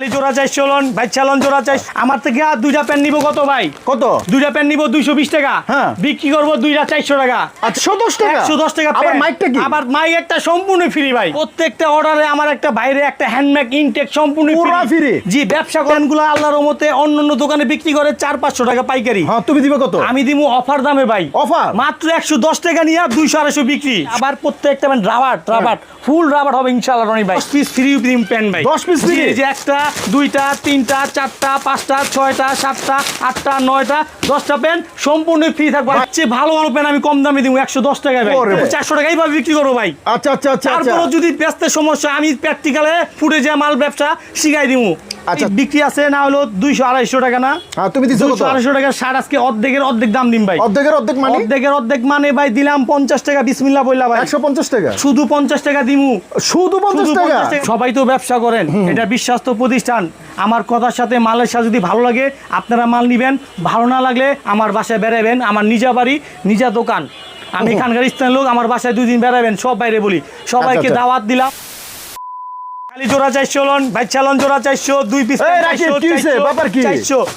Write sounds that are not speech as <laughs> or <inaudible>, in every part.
খালি জোড়া চাই চলন ভাই চালন জোড়া চাই আমার থেকে আর দুইটা প্যান্ট নিবো কত ভাই? কত? দুইটা প্যান্ট নিবো দুইশো বিশ টাকা। হ্যাঁ। বিক্রি করব দুইটা চারশো টাকা। একশো দশ টাকা? একশো দশ টাকা আবার মাইকটা কি? আবার মাইক একটা সম্পূর্ণ ফ্রি ভাই। প্রত্যেকটা অর্ডারে আমার একটা বাইরে একটা হ্যান্ডমেক ইনটেক সম্পূর্ণ পুরা জি ব্যবসা করেনগুলো আল্লাহর মতে অন্য অন্য দোকানে বিক্রি করে চার পাঁচশো টাকা পাইকারি। হ্যাঁ তুমি দিবে কত? আমি দিব অফার দামে ভাই। অফার মাত্র একশো দশ টাকা নিয়ে আর দুইশো আড়াইশো বিক্রি। আবার প্রত্যেকটা pant rubber rubber full rubber হবে ইনশাল্লাহ রনি ভাই। পিস ফ্রি প্যান্ট ভাই। 10 piece free? যে একটা দুইটা তিনটা চারটা পাঁচটা ছয়টা সাতটা আটটা নয়টা দশটা পেন সম্পূর্ণ ফ্রি থাকবে। সবচেয়ে ভালো ভালো পেন আমি কম দামে দিব একশো দশ টাকায় ভাই। চারশো টাকাই ভাবে বিক্রি করব ভাই। আচ্ছা আচ্ছা আচ্ছা আচ্ছা। তারপরও যদি ব্যস্তের সমস্যা আমি প্র্যাকটিক্যালে ফুটে যা মাল ব্যবসা শিখাই দিব আচ্ছা। বিক্রি আছে না হলো দুইশো আড়াইশো টাকা না? হ্যাঁ তুমি আড়াইশো টাকা শার্ট আজকে অর্ধেকের অর্ধেক দাম দিন ভাই। অর্ধেকের অর্ধেক মানে? অর্ধেকের অর্ধেক মানে ভাই দিলাম পঞ্চাশ টাকা বিসমিল্লা বললা ভাই। একশো পঞ্চাশ টাকা? শুধু পঞ্চাশ টাকা দিমু। শুধু পঞ্চাশ টাকা? সবাই তো ব্যবসা করেন। এটা বিশ্বাস্ত প্রতিষ্ঠান। আমার কথার সাথে মালের সাথে যদি ভালো লাগে আপনারা মাল নিবেন। ভালো না লাগলে আমার বাসায় বেড়াবেন আমার নিজা বাড়ি নিজা দোকান। আমি এখানকার স্থানীয় লোক আমার বাসায় দুই দিন বেরাবেন সব বাইরে বলি। সবাইকে আচ্ছা। দাওয়াত দিলাম। জোড়া চাইছো লন ভাই চালন জোড়া চাইছো দুই পিস এই রাকিব, কি হইছে? ব্যাপার কি?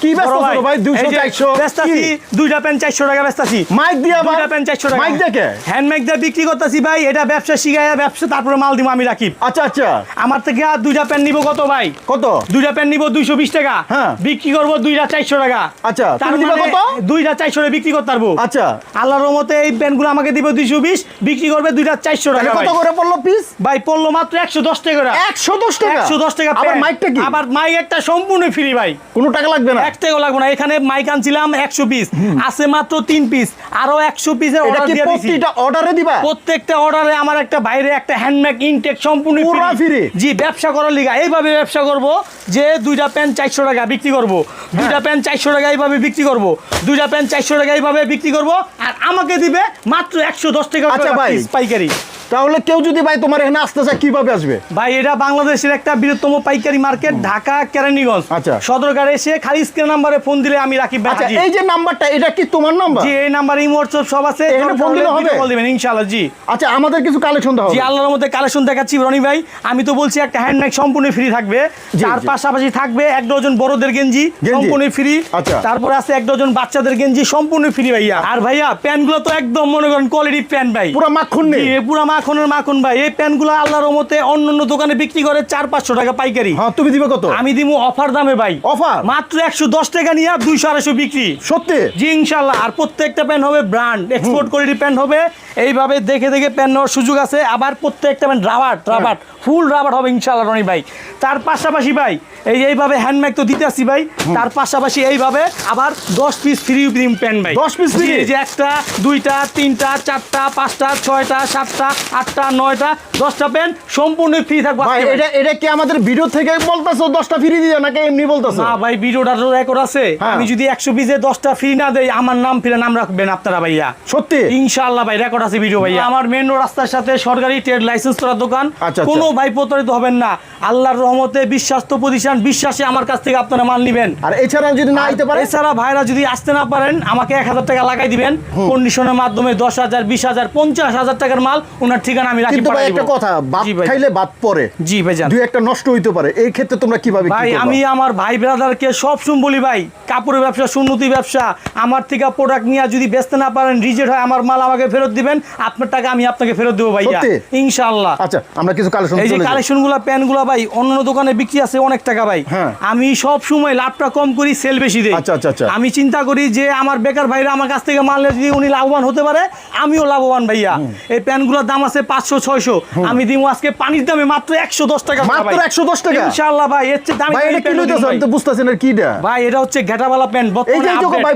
কি ভাই? 200, 400? ব্যস্তাছি দুইটা প্যান্ট চারশো টাকা ব্যস্তাছি মাইক দিয়ে দুইটা প্যান্ট চারশো টাকা। মাইক দেখে হ্যান্ড মাইক দিয়ে বিক্রি করতেছি ভাই এটা ব্যবসা শিখাইয়া ব্যবসা তারপরে মাল দিব আমি রাখি আচ্ছা আচ্ছা। আমার থেকে আর দুইটা প্যান্ট নিবো কত ভাই? কত? দুইটা প্যান্ট নিবো দুইশো বিশ টাকা। হ্যাঁ। বিক্রি করব দুইটা চারশো টাকা। আচ্ছা, তার মানে কত? দুইটা চারশো টাকা বিক্রি করতে পারব। আচ্ছা। আল্লাহর রহমতে এই প্যান্টগুলো আমাকে দিবে দুইশো বিশ বিক্রি করবে দুইটা চারশো টাকা কত করে পড়ল পিস ভাই পড়ল মাত্র একশো দশ টাকা। একশো দশ টাকা? একশো দশ টাকা আবার মাইকটা কি? আবার মাইক একটা সম্পূর্ণ ফ্রি ভাই। কোনো টাকা লাগবে না? এক টাকাও লাগবে না। এখানে মাইক আনছিলাম পিস আছে মাত্র তিন পিস আরও একশো পিসের অর্ডার দিয়ে দিছি। প্রতিটা অর্ডারে দিবা? প্রত্যেকটা অর্ডারে আমার একটা বাইরে একটা হ্যান্ডমেক ইনটেক সম্পূর্ণ free? জি ব্যবসা করার লিগা। এইভাবে ব্যবসা করব যে দুইটা প্যান্ট চারশো টাকা বিক্রি করব। দুইটা প্যান্ট চারশো টাকা এইভাবে বিক্রি করব। দুইটা প্যান্ট চারশো টাকা এইভাবে বিক্রি করব। আর আমাকে দিবে মাত্র একশো দশ টাকা আচ্ছা ভাই। পাইকারি। তাহলে কেউ যদি ভাই তোমার এখানে আসতে চায় কীভাবে আসবে? ভাই এটা বাংলাদেশের একটা বৃহত্তম পাইকারি মার্কেট ঢাকা কেরানীগঞ্জ। আচ্ছা। সদরকারে এসে খালি স্ক্রিন নাম্বারে ফোন দিলে আমি রাখি আচ্ছা এই যে নাম্বারটা এটা কি তোমার নাম্বার? জি এই নাম্বার এই হোয়াটসঅ্যাপ সব আছে। এখানে ফোন দিলে হবে? কল দিবেন ইনশাআল্লাহ জি। আচ্ছা আমাদের কিছু কালেকশন দাও জি আল্লাহর মধ্যে কালেকশন দেখাচ্ছি রনি ভাই। আমি তো বলছি একটা হ্যান্ড ব্যাগ সম্পূর্ণ ফ্রি থাকবে। তার। পাশাপাশি থাকবে এক ডজন বড়দের গেঞ্জি। সম্পূর্ণ ফ্রি আচ্ছা। তারপরে আছে এক ডজন বাচ্চাদের গেঞ্জি সম্পূর্ণ ফ্রি ভাইয়া। আর ভাইয়া প্যান্টগুলো তো একদম মনে করেন কোয়ালিটি প্যান্ট ভাই। পুরো মাখন নেই। পুরা মাখনের মাখন ভাই? এই প্যান্টগুলো আল্লাহর মতে অন্য অন্য দোকানে বিক্রি করে চার পাঁচশো টাকা পাইকারি। হ্যাঁ তুমি দিবে কত? আমি দিব অফার দামে ভাই। অফার? মাত্র একশো দশ টাকা নিয়ে দুইশো আড়াইশো বিক্রি। সত্যি? জি ইনশাল্লাহ। আর প্রত্যেকটা প্যান্ট হবে ব্র্যান্ড। এক্সপোর্ট কোয়ালিটি প্যান্ট হবে। এইভাবে দেখে দেখে প্যান্ট নেওয়ার সুযোগ আছে। আবার প্রত্যেকটা pant rubber rubber. Full rubber হবে ইনশাল্লাহ রনি ভাই। তার পাশাপাশি ভাই এই এইভাবে হ্যান্ডম্যাগ তো দিতে আসছি ভাই। তার পাশাপাশি এইভাবে আবার দশ পিস ফ্রি প্রিম প্যান্ট ভাই। 10 piece free? জি, এই যে একটা দুইটা তিনটা চারটা পাঁচটা ছয়টা সাতটা আটটা নয়টা দশটা প্যান্ট সম্পূর্ণ ফ্রি থাকবে। এটা এটা কি আমাদের ভিডিও থেকে বলতেছো দশটা ফ্রি দিয়ে নাকি এমনি বলতেছো? না ভাই ভিডিওটা তো রেকর্ড আছে। হ্যাঁ। আমি যদি একশো পিসে দশটা ফ্রি না দেই আমার নাম ফিরে নাম রাখবেন আপনারা ভাইয়া। সত্যি? ইনশাআল্লাহ ভাই রেকর্ড আছে ভিডিও ভাইয়া। আমার মেন রাস্তার সাথে সরকারি ট্রেড লাইসেন্স করা দোকান। আচ্ছা, আচ্ছা। কোনো ভাই প্রতারিত হবেন না। আল্লাহর রহমতে বিশ্বাস্ত প্রতিষ্ঠান বিশ্বাসে আমার কাছ থেকে আপনারা মাল নিবেন। আর এছাড়া যদি না আইতে পারে? এছাড়া ভাইরা যদি আসতে না পারেন আমাকে এক হাজার টাকা লাগাই দিবেন। কন্ডিশনের মাধ্যমে দশ হাজার বিশ হাজার পঞ্চাশ হাজার টাকার মাল ওনার ঠিকানা আমি রাখি ভাই একটা কথা ভাত খাইলে ভাত পরে জি ভাইজান দুই একটা নষ্ট হইতে পারে এই ক্ষেত্রে তোমরা কীভাবে ভাই আমি আমার ভাই ব্রাদারকে সব শুন বলি ভাই কাপড়ের ব্যবসা সুন্নতি ব্যবসা আমার থেকে প্রোডাক্ট নিয়ে যদি বেচতে না পারেন রিজেক্ট হয় আমার মাল আমাকে ফেরত দিবেন আপনার টাকা আমি আপনাকে ফেরত দেবো ভাইয়া। সত্যি? ইনশাআল্লাহ। আচ্ছা আমরা কিছু কালেকশন এই যে চলে যাই। কালেকশনগুলা প্যানগুলা ভাই অন্য দোকানে বিক্রি আছে অনেক টাকা ভাই। হ্যাঁ। আমি সব সময় লাভটা কম করি সেল বেশি দিই। আচ্ছা, আচ্ছা, আচ্ছা। আমি চিন্তা করি যে আমার বেকার ভাইরা আমার কাছ থেকে মাল নিয়ে যদি উনি লাভবান হতে পারে আমিও লাভবান ভাইয়া। এই প্যানগুলোর দাম আছে পাঁচশো ছয়শো। আমি দিব আজকে পানির দামে মাত্র একশো দশ টাকা মাত্র ভাই। 110 টাকা? ইনশাআল্লাহ ভাই এর চেয়ে দামি কি আমি তো বুঝতেছি না কিটা? ভাই এটা হচ্ছে ঘেটাওয়ালা প্যান্ট এই যে ভাই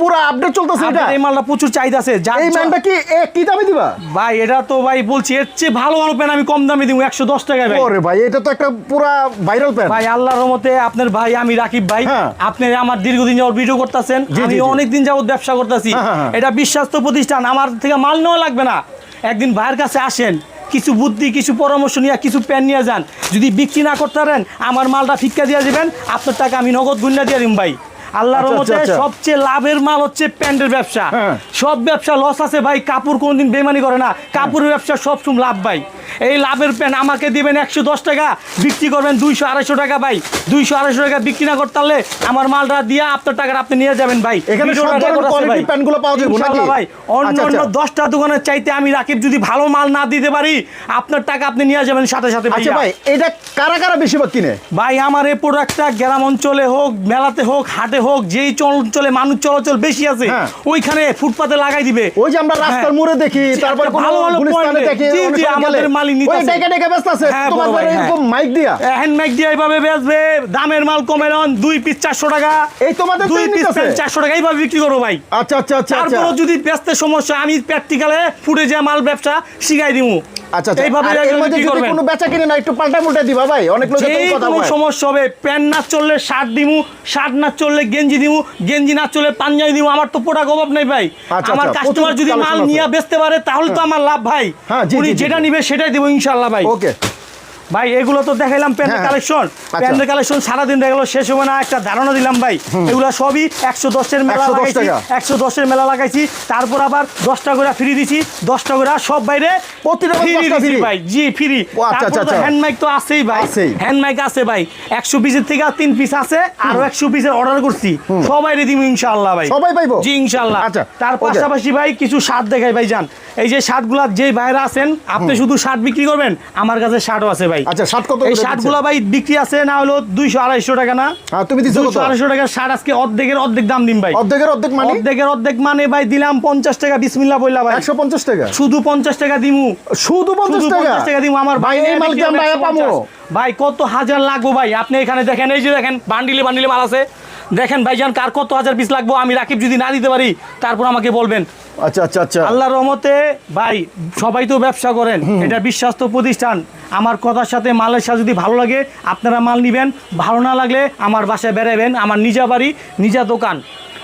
পুরো আপডেট চলতেছে এটা? এই মালটা প্রচুর চাহিদা আছে এই ম্যানটা কি এ কি দামে দিবা? ভাই এটা তো ভাই বলছি এর চেয়ে ভালো ভালো প্যান্ট আমি কম দামে দিব একশো দশ টাকায় ভাই। ওরে ভাই এটা তো একটা পুরা ভাইরাল ভাই আল্লাহর রহমতে আপনার ভাই আমি রাকিব ভাই হ্যাঁ। আপনি আমার দীর্ঘদিন যাবত ভিডিও করতেছেন আমি। অনেক দিন যাবত ব্যবসা করতেছি। হ্যাঁ, হ্যাঁ। এটা বিশ্বাস্ত প্রতিষ্ঠান আমার থেকে মাল নেওয়া লাগবে না। একদিন ভাইয়ের কাছে আসেন কিছু বুদ্ধি কিছু পরামর্শ নিয়ে কিছু প্যান নিয়ে যান। যদি বিক্রি না করতে পারেন আমার মালটা ফিক্কা দিয়ে দেবেন আপনার টাকা আমি নগদ গুন্ডা দিয়ে দিন ভাই। আল্লাহর আচ্ছা, রহমতে আচ্ছা, আচ্ছা। সবচেয়ে লাভের মাল হচ্ছে প্যান্টের ব্যবসা। হ্যাঁ। সব ব্যবসা লস আছে ভাই কাপড় কোনদিন বেমানি করে না। কাপড়ের ব্যবসা সবসময় লাভ ভাই। এই লাভের প্যান্ট আমাকে দিবেন একশো দশ টাকা বিক্রি করবেন দুইশো আড়াইশো টাকা ভাই দুইশো আড়াইশো টাকা বিক্রি না করতে পারলে আমার মালটা দিয়ে আপনার টাকাটা আপনি নিয়ে যাবেন ভাই এখানে ভাই। অন্য আচ্ছা, অন্য আচ্ছা। দশটা দোকানের চাইতে আমি রাকিব যদি ভালো মাল না দিতে পারি আপনার টাকা আপনি নিয়ে যাবেন সাথে সাথে আচ্ছা ভাই এটা কারা কারা বেশিরভাগ কিনে ভাই আমার এই প্রোডাক্টটা গ্রাম অঞ্চলে হোক মেলাতে হোক হাটে হোক যেই চল- অঞ্চলে মানুষ চলাচল বেশি আছে হ্যাঁ। ওইখানে ফুটপাতে লাগাই দিবে ওই যে আমরা রাস্তার হ্যাঁ। মোড়ে দেখি তারপর ভালো ভালো দেখি আমাদের ওই ডেকে ডেকে হ্যাঁ, তোমার হ্যাঁ। এরকম মাইক দিয়া? হ্যান্ড ম্যাক দিয়ে এইভাবে বেচবে। দামের মাল কমে নন দুই পিস চারশো টাকা। এই তোমাদের দুই পিস নিতেছে। চারশো টাকা এইভাবে বিক্রি করো ভাই। আচ্ছা আচ্ছা আচ্ছা আচ্ছা। যদি বেচতে সমস্যা আমি প্র্যাকটিক্যালে ফুটে যে মাল ব্যবসা শিখাই দিব আচ্ছা আচ্ছা। এইভাবে আর এর এগুলো মধ্যে বিক্রি যদি কোনো বেচা কিনে না একটু পাল্টা পাল্টা দিবা ভাই। অনেক লোক কথা কোনো সমস্যা হবে প্যান্ট না চললে শার্ট দিমু শার্ট না চললে গেঞ্জি দিমু গেঞ্জি না চললে পাঞ্জাবি দিমু আমার তো পোটা অভাব নাই ভাই। আচ্ছা, আমার কাস্টমার যদি মাল নিয়ে বেচতে পারে তাহলে তো আমার লাভ ভাই। হ্যাঁ, উনি যেটা নিবে সেটাই দেবো ইনশাল্লাহ ভাই। ওকে। ভাই এগুলো তো দেখাইলাম প্যান্টের হ্যাঁ, কালেকশন। আচ্ছা। প্যান্টের কালেকশন সারাদিন দেখা শেষ হবে না একটা ধারণা দিলাম ভাই। এগুলো সবই একশো দশের মেলা লাগাইছি একশো দশের মেলা লাগাইছি তারপর আবার দশটা করে ফ্রি দিছি দশটা করে সব বাইরে প্রতিটা ফ্রি দিছি ভাই জি ফ্রি। আচ্ছা, তারপর তো আচ্ছা। হ্যান্ড মাইক তো আছেই ভাই। হ্যান্ড মাইক আছে ভাই। একশো পিসের থেকে আর তিন পিস আছে আরও একশো পিসের অর্ডার করছি। সবাই দিব ইনশাআল্লাহ ভাই। সবাই পাইবো? জি ইনশাআল্লাহ। আচ্ছা, তার পাশাপাশি ভাই কিছু শার্ট দেখাই ভাই যান এই যে শার্টগুলা যে বাইরে আছেন আপনি শুধু শার্ট বিক্রি করবেন আমার কাছে শার্টও আছে ভাই। আচ্ছা শার্ট কত এই শার্টগুলো ভাই বিক্রি আছে না হলো দুইশো আড়াইশো টাকা না। হ্যাঁ তুমি দিছো কত? দুইশো আড়াইশো টাকার শার্ট আজকে অর্ধেকের অর্ধেক দাম দিন ভাই। অর্ধেকের অর্ধেক মানে? অর্ধেকের অর্ধেক মানে ভাই দিলাম পঞ্চাশ টাকা বিসমিল্লা বললা ভাই। একশো পঞ্চাশ টাকা? শুধু পঞ্চাশ টাকা দিমু। শুধু পঞ্চাশ শুধু টাকা? পঞ্চাশ টাকা দিমু আমার ভাই এই মাল কি আমরা পাবো। ভাই কত হাজার লাগবো ভাই? আপনি এখানে দেখেন এই যে দেখেন বান্ডিলে বান্ডিলে মাল আছে। দেখেন ভাইজান কার কত হাজার পিস লাগবো? আমি রাকিব যদি না দিতে পারি তারপর আমাকে বলবেন। আচ্ছা আচ্ছা আচ্ছা। আল্লাহর রহমতে ভাই সবাই তো ব্যবসা করেন। এটা বিশ্বাস্ত প্রতিষ্ঠান। আমার কথার সাথে মালের সাথে যদি ভালো লাগে আপনারা মাল নিবেন। ভালো না লাগলে আমার বাসায় বেড়াবেন আমার নিজা বাড়ি নিজা দোকান।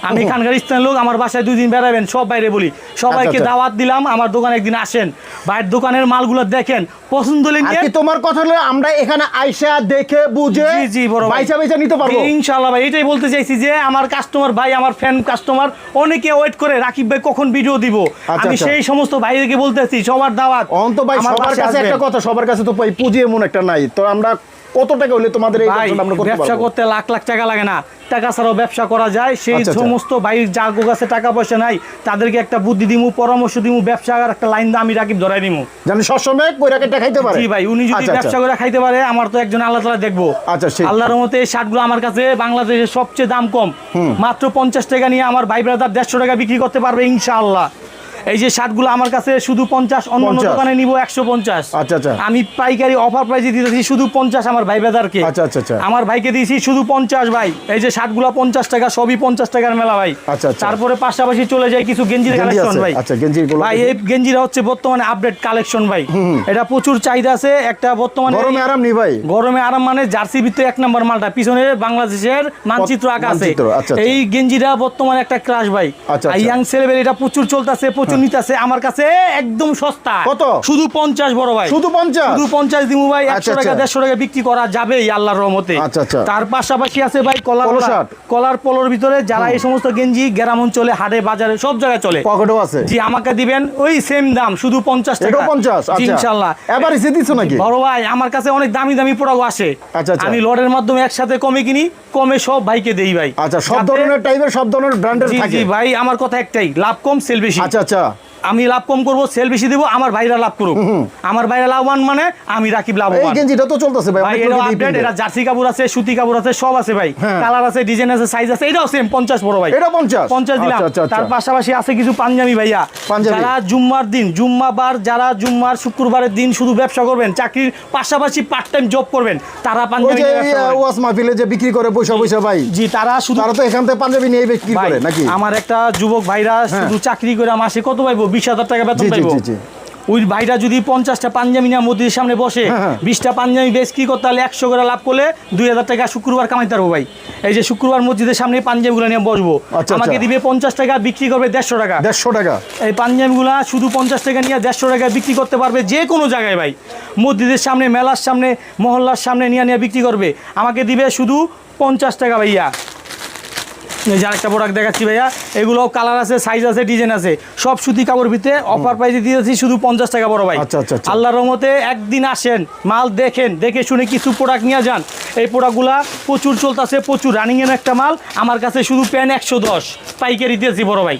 আমি <laughs> এখানকার স্থানীয় লোক আমার বাসায় দুই দিন বেড়াবেন সব বাইরে বলি। সবাইকে আচ্ছা। দাওয়াত দিলাম আমার দোকানে একদিন আসেন। ভাইয়ের দোকানের মালগুলো দেখেন পছন্দ হলে তোমার কথা হলো আমরা এখানে আইসা দেখে বুঝে জি জি বড় নিতে পারব? ইনশাআল্লাহ ভাই এটাই বলতে চাইছি যে আমার কাস্টমার ভাই আমার ফ্যান কাস্টমার অনেকে ওয়েট করে রাকিব ভাই কখন ভিডিও দিব? আচ্ছা, আমি আচ্ছা। সেই সমস্ত ভাইদেরকে বলতেছি সবার দাওয়াত। অন্ত ভাই সবার কাছে একটা কথা সবার কাছে তো পুঁজি এমন একটা নাই। তো আমরা কত টাকা হলে তোমাদের এই আমরা করতে ব্যবসা করতে লাখ লাখ টাকা লাগে না। টাকা ছাড়াও ব্যবসা করা যায়। সেই আচ্ছা, আচ্ছা। সমস্ত ভাই যার কাছে টাকা পয়সা নাই তাদেরকে একটা বুদ্ধি দিমু পরামর্শ দিমু ব্যবসা আর একটা লাইন দিয়ে আমি রাকিব ধরাই দিমু। জানি সবসময় কইরা কেটে খাইতে পারে। জি ভাই উনি যদি আচ্ছা, ব্যবসা। করে খাইতে পারে আমার তো একজন আল্লাহ তালা দেখব। আচ্ছা। আল্লাহর মতে এই শার্টগুলো আমার কাছে বাংলাদেশের সবচেয়ে দাম কম। মাত্র পঞ্চাশ টাকা নিয়ে আমার ভাই ব্রাদার দেড়শো টাকা বিক্রি করতে পারবে ইনশাআল্লাহ। এই যে শার্টগুলো আমার কাছে শুধু পঞ্চাশ অন্য দোকানে নিব একশো পঞ্চাশ। আচ্ছা, আচ্ছা। আমি পাইকারি অফার প্রাইজে দিতেছি শুধু পঞ্চাশ আমার ভাই ব্রাদারকে আচ্ছা, আচ্ছা, আচ্ছা। আমার ভাইকে দিয়েছি শুধু পঞ্চাশ ভাই। এই যে শার্টগুলো পঞ্চাশ টাকা সবই পঞ্চাশ টাকার মেলা ভাই। আচ্ছা, আচ্ছা। তারপরে পাশাপাশি চলে যায় কিছু গেঞ্জির কালেকশন ভাই। আচ্ছা, গেঞ্জিগুলো ভাই এই গেঞ্জিরা হচ্ছে বর্তমানে আপডেট কালেকশন ভাই। এটা প্রচুর চাহিদা আছে। একটা বর্তমানে গরমে আরাম নি ভাই। গরমে আরাম মানে জার্সি ভিতরে এক নম্বর মালটা পিছনে বাংলাদেশের মানচিত্র আঁকা আছে। আচ্ছা। এই গেঞ্জিটা বর্তমানে একটা ক্রাশ ভাই। আচ্ছা। ইয়াং ছেলেবেলে এটা প্রচুর চলতেছে প্রচুর নিতেছে আমার কাছে একদম সস্তা। কত? শুধু পঞ্চাশ বড় ভাই। শুধু পঞ্চাশ? শুধু পঞ্চাশ দিমু ভাই আচ্ছা, একশো টাকা আচ্ছা। দেড়শো টাকা বিক্রি করা যাবেই আল্লাহর রহমতে। আচ্ছা, আচ্ছা। তার পাশাপাশি আছে ভাই কলার। কলার পলোর ভিতরে যারা এই সমস্ত গেঞ্জি গ্রাম অঞ্চলে হাটে বাজারে সব জায়গায় চলে। পকেটও আছে। জি আমাকে দিবেন ওই সেম দাম শুধু পঞ্চাশ টাকা। এটাও পঞ্চাশ? জি, আচ্ছা। ইনশাল্লাহ। এবার এসে দিচ্ছ নাকি? বড় ভাই আমার কাছে অনেক দামি দামি প্রোডাক্ট আসে। আচ্ছা, আচ্ছা। আমি লটের মাধ্যমে একসাথে কমে কিনি কমে সব ভাইকে দেই ভাই। আচ্ছা সব ধরনের টাইপের সব ধরনের ব্র্যান্ডের থাকে জি ভাই আমার কথা একটাই লাভ কম সেল বেশি। আচ্ছা আচ্ছা। আমি লাভ কম করব সেল বেশি দেবো আমার ভাইরা লাভ করুক। আমার ভাইরা লাভবান মানে আমি রাকিব এই লাভবান গেঞ্জিটা তো চলতেছে ভাই ভাই এটা আপডেট এটা জার্সি কাপড় আছে সুতি কাপড় আছে সব আছে ভাই। হ্যাঁ। কালার আছে ডিজাইন আছে সাইজ আছে এটাও সেম পঞ্চাশ বড় ভাই। এটা পঞ্চাশ। পঞ্চাশ দিলাম। আচ্ছা, আচ্ছা, আচ্ছা। তার পাশাপাশি আছে কিছু পাঞ্জাবি ভাইয়া। যারা জুম্মার দিন জুম্মাবার যারা জুম্মার শুক্রবারের দিন শুধু ব্যবসা করবেন চাকরির পাশাপাশি পার্ট টাইম জব করবেন তারা পাঞ্জাবি। ওয়াস মাহফিলে যে বিক্রি করে পয়সা পয়সা ভাই। জি তারা শুধু তারা তো এখান থেকে পাঞ্জাবি নিয়ে বিক্রি করে নাকি? আমার একটা যুবক ভাইরা শুধু চাকরি করে মাসে কত পাইবো বিশ হাজার টাকা বেতন পাইবো। ওই ভাইটা যদি পঞ্চাশটা পাঞ্জাবি নিয়ে মসজিদের সামনে বসে হ্যাঁ, হ্যাঁ। বিশটা পাঞ্জাবি বেশ কি করতে তাহলে একশো করে লাভ করলে দুই হাজার টাকা শুক্রবার কামাইতে পারব ভাই। এই যে শুক্রবার মসজিদের সামনে পাঞ্জাবিগুলো নিয়ে বসবো। আচ্ছা, আমাকে আচ্ছা। দিবে পঞ্চাশ টাকা বিক্রি করবে দেড়শো টাকা। দেড়শো টাকা। এই পাঞ্জাবিগুলা শুধু পঞ্চাশ টাকা নিয়ে দেড়শো টাকা বিক্রি করতে পারবে যে কোনো জায়গায় ভাই। মসজিদের সামনে মেলার সামনে মহল্লার সামনে নিয়ে নিয়ে বিক্রি করবে। আমাকে দিবে শুধু পঞ্চাশ টাকা ভাইয়া। যে আরেকটা প্রোডাক্ট দেখাচ্ছি ভাইয়া এগুলো কালার আছে সাইজ আছে ডিজাইন আছে। সব সুতি কাপড় ভিতরে অফার প্রাইসে দিয়েছি শুধু পঞ্চাশ টাকা বড় ভাই। আচ্ছা, আচ্ছা, আচ্ছা। আল্লাহর রহমতে একদিন আসেন মাল দেখেন দেখে শুনে কিছু প্রোডাক্ট নিয়ে যান। এই প্রোডাক্টগুলা প্রচুর চলতেছে প্রচুর রানিং এর একটা মাল। আমার কাছে শুধু প্যান একশো দশ। পাইকারি দিয়েছি বড় ভাই।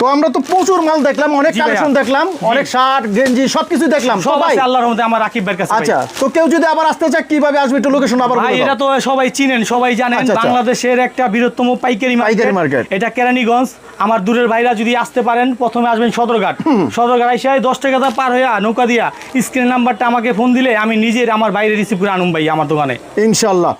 তো আমরা তো প্রচুর মাল দেখলাম অনেক। কালেকশন দেখলাম অনেক শার্ট গেঞ্জি সবকিছু দেখলাম সবাই। আল্লাহর রহমতে আমার রাকিব ভাইয়ের কাছে আচ্ছা তো কেউ যদি আবার আসতে চায় কীভাবে আসবে একটু লোকেশন আবার ভাই এটা তো সবাই চিনেন সবাই জানেন আচ্ছা, আচ্ছা। বাংলাদেশের একটা বৃহত্তম পাইকারি পাইকারি market। এটা কেরানীগঞ্জ। আমার দূরের ভাইরা যদি আসতে পারেন প্রথমে আসবেন সদরঘাট। সদরঘাট আইসা দশ টাকা পার হইয়া নৌকা দিয়া। স্ক্রিন নাম্বারটা আমাকে ফোন দিলে আমি নিজের আমার বাইরে রিসিভ করে আনুম ভাই আমার দোকানে। ইনশাল্লাহ।